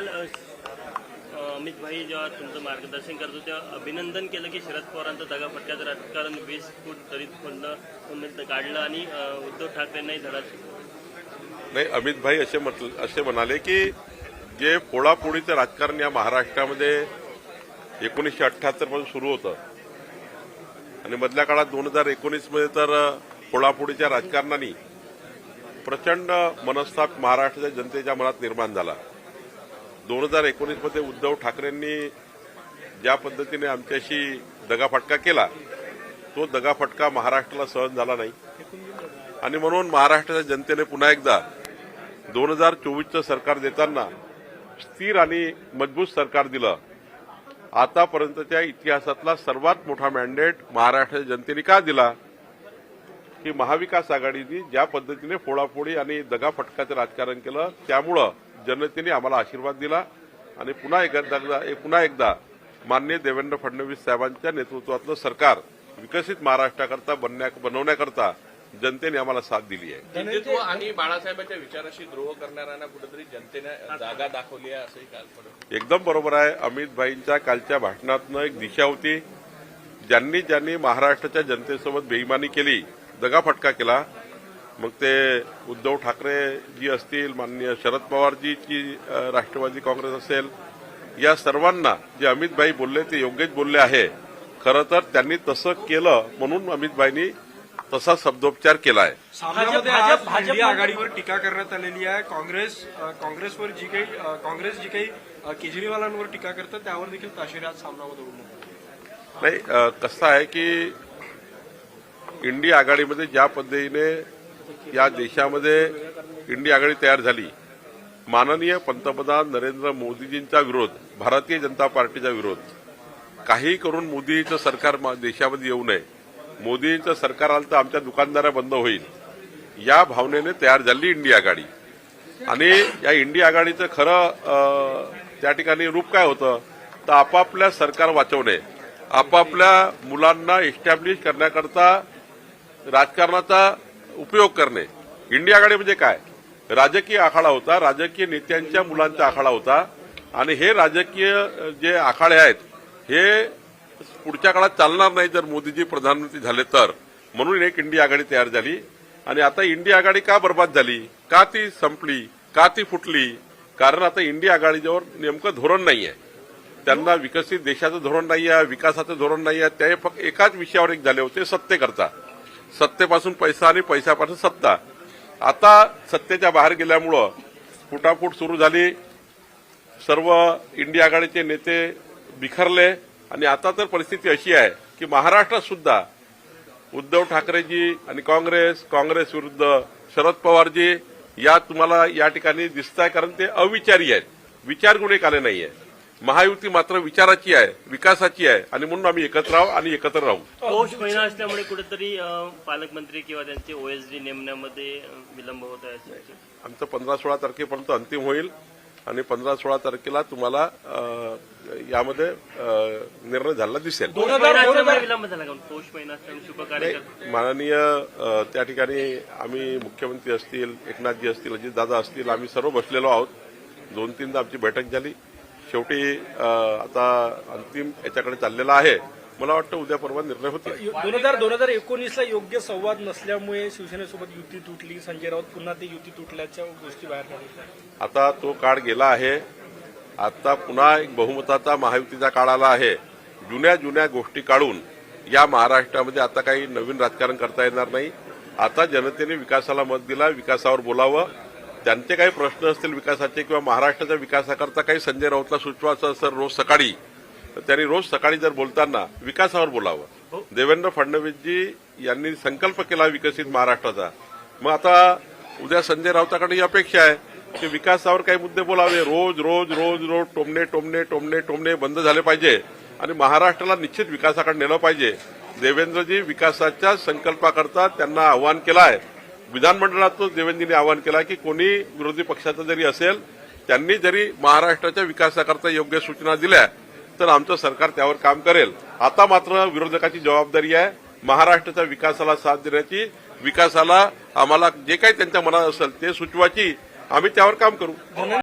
काल अमित भाई जेव्हा तुमचं मार्गदर्शन करत होते तेव्हा अभिनंदन केलं की शरद पवारांचं दगाफटक्याचं राजकारण वीस फूट तरी खोडणं काढलं आणि उद्धव ठाकरेंनाही धडा नाही अमित भाई असे म्हटल असे म्हणाले की जे फोडाफोडीचं राजकारण या महाराष्ट्रामध्ये एकोणीसशे अठ्ठ्याहत्तरपासून सुरू होतं आणि मधल्या काळात दोन हजार एकोणीसमध्ये तर फोडाफोडीच्या राजकारणाने प्रचंड मनस्ताप महाराष्ट्राच्या जनतेच्या मनात निर्माण झाला. दोन हजार एकोणीसमध्ये उद्धव ठाकरेंनी ज्या पद्धतीने आमच्याशी दगाफटका केला तो दगाफटका महाराष्ट्राला सहन झाला नाही. आणि म्हणून महाराष्ट्राच्या जनतेने पुन्हा एकदा दोन हजार चोवीसचं सरकार देताना स्थिर आणि मजबूत सरकार दिलं. आतापर्यंतच्या इतिहासातला सर्वात मोठा मॅन्डेट महाराष्ट्राच्या जनतेने का दिला? की महाविकास आघाडीने ज्या पद्धतीने फोडाफोडी आणि दगाफटकाचं राजकारण केलं त्यामुळं जनतेने आम्हाला आशीर्वाद दिला आणि पुन्हा एकदा पुन्हा एकदा मान्य देवेंद्र फडणवीस साहेबांच्या नेतृत्वातलं सरकार विकसित महाराष्ट्राकरता बनण्या बनवण्याकरता जनतेने आम्हाला साथ दिली आहे. हिंदुत्व आणि बाळासाहेबांच्या विचाराशी द्रोह करणाऱ्यांना कुठेतरी जनतेने जागा दाखवली आहे असंही काल एकदम बरोबर आहे. अमित भाईंच्या कालच्या भाषणातनं एक दिशा होती. ज्यांनी ज्यांनी महाराष्ट्राच्या जनतेसोबत बेईमानी केली दगाफटका केला मग ते उद्धव ठाकरे जी असतील माननीय शरद पवारजीची राष्ट्रवादी काँग्रेस असेल या सर्वांना जे अमित भाई बोलले ते योग्यच बोलले आहे. खरं तर त्यांनी तसं केलं म्हणून अमित भाईंनी तसा शब्दोपचार केला आहे. आघाडीवर टीका करण्यात आलेली आहे. काँग्रेस काँग्रेसवर जी काही काँग्रेस जी काही केजरीवालांवर टीका करतात त्यावर देखील ताशेरे आज सामनामध्ये नाही कसं आहे की इंडिया आघाडीमध्ये ज्या पद्धतीने या देशामध्ये इंडिया आघाडी तयार झाली. माननीय पंतप्रधान नरेंद्र मोदीजींचा विरोध भारतीय जनता पार्टीचा विरोध. काही करून मोदीचं सरकार मा- देशामध्ये येऊ नये. मोदीचं सरकार आलं तर आमच्या दुकानदारा बंद होईल. या भावनेने तयार झाली इंडिया आघाडी. आणि या इंडिया आघाडीचं खरं त्या ठिकाणी रूप काय होतं? तर आपापल्या सरकार वाचवणे. आपापल्या मुलांना इस्टॅब्लिश करण्याकरता राजकारणाचा उपयोग करणे. इंडिया आघाडी म्हणजे काय? राजकीय आखाडा होता राजकीय नेत्यांच्या मुलांचा आखाडा होता आणि हे राजकीय जे आखाडे आहेत हे पुढच्या काळात चालणार नाही जर मोदीजी प्रधानमंत्री झाले तर. म्हणून एक इंडिया आघाडी तयार झाली. आणि आता इंडिया आघाडी का बर्बाद झाली? का ती संपली? का ती फुटली? कारण आता इंडिया आघाडीजवळ नेमकं धोरण नाही आहे त्यांना विकसित देशाचं धोरण नाही आहे विकासाचं धोरण नाही आहे ते फक्त एकाच विषयावर एक झाले होते सत्तेकरता. सत्तेपासून पैसा आणि पैशापासून सत्ता. आता सत्तेच्या बाहेर गेल्यामुळं फुटाफूट सुरू झाली. सर्व इंडिया आघाडीचे नेते बिखरले. आणि आता तर परिस्थिती अशी आहे की महाराष्ट्रात सुद्धा उद्धव ठाकरेजी आणि काँग्रेस काँग्रेस विरुद्ध शरद पवारजी या तुम्हाला या ठिकाणी दिसत आहे कारण ते अविचारी आहेत. विचार गुण एक आले नाहीये. महायुती मात्र विचाराची आहे विकासाची आहे आणि म्हणून आम्ही एकत्र आहोत आणि एकत्र राहू. पौष महिना असल्यामुळे कुठेतरी पालकमंत्री किंवा त्यांचे ओएसडी नेमण्यामध्ये विलंब होत आहे. आमचं पंधरा सोळा तारखेपर्यंत अंतिम होईल आणि पंधरा सोळा तारखेला तुम्हाला यामध्ये निर्णय झालेला दिसेल. महिना विलंब झाला का? पौष माननीय त्या ठिकाणी आम्ही मुख्यमंत्री असतील एकनाथजी असतील अजितदादा असतील आम्ही सर्व बसलेलो आहोत. दोन तीनदा आमची बैठक झाली. शेवटी आता अंतिम याच्याकडे चाललेला आहे. मला वाटतं उद्या परवा निर्णय होतील. दोन हजार दोन हजार एकोणीसला योग्य संवाद नसल्यामुळे शिवसेनेसोबत युती तुटली. संजय राऊत पुन्हा ती युती तुटल्याच्या गोष्टी बाहेर आता तो काळ गेला आहे. आता पुन्हा एक बहुमताचा महायुतीचा काळ आला आहे. जुन्या जुन्या गोष्टी काढून या महाराष्ट्रामध्ये आता काही नवीन राजकारण करता येणार नाही. आता जनतेने विकासाला मत दिला विकासावर बोलावं. त्यांचे काही प्रश्न असतील विकासाचे किंवा महाराष्ट्राच्या विकासाकरता काही संजय राऊतला सुचवायचं असेल रोज सकाळी तर त्यांनी रोज सकाळी जर बोलताना विकासावर बोलावं. देवेंद्र फडणवीसजी यांनी संकल्प केला विकसित महाराष्ट्राचा. मग आता उद्या संजय राऊताकडे ही अपेक्षा आहे की विकासावर काही मुद्दे बोलावे. रोज रोज रोज रोज टोमणे टोमणे टोमणे टोमणे बंद झाले पाहिजे आणि महाराष्ट्राला निश्चित विकासाकडे नेलं पाहिजे. देवेंद्रजी विकासाच्या संकल्पाकरता त्यांना आव्हान केलं आहे. विधानमंडळातच देवेंद्रजींनी आवाहन केलं की कोणी विरोधी पक्षाचा जरी असेल त्यांनी जरी महाराष्ट्राच्या विकासाकरता योग्य सूचना दिल्या तर आमचं सरकार त्यावर काम करेल. आता मात्र विरोधकाची जबाबदारी आहे महाराष्ट्राच्या विकासाला साथ देण्याची. विकासाला आम्हाला जे काही त्यांच्या मनात असेल ते सुचवायची. आम्ही त्यावर काम करू.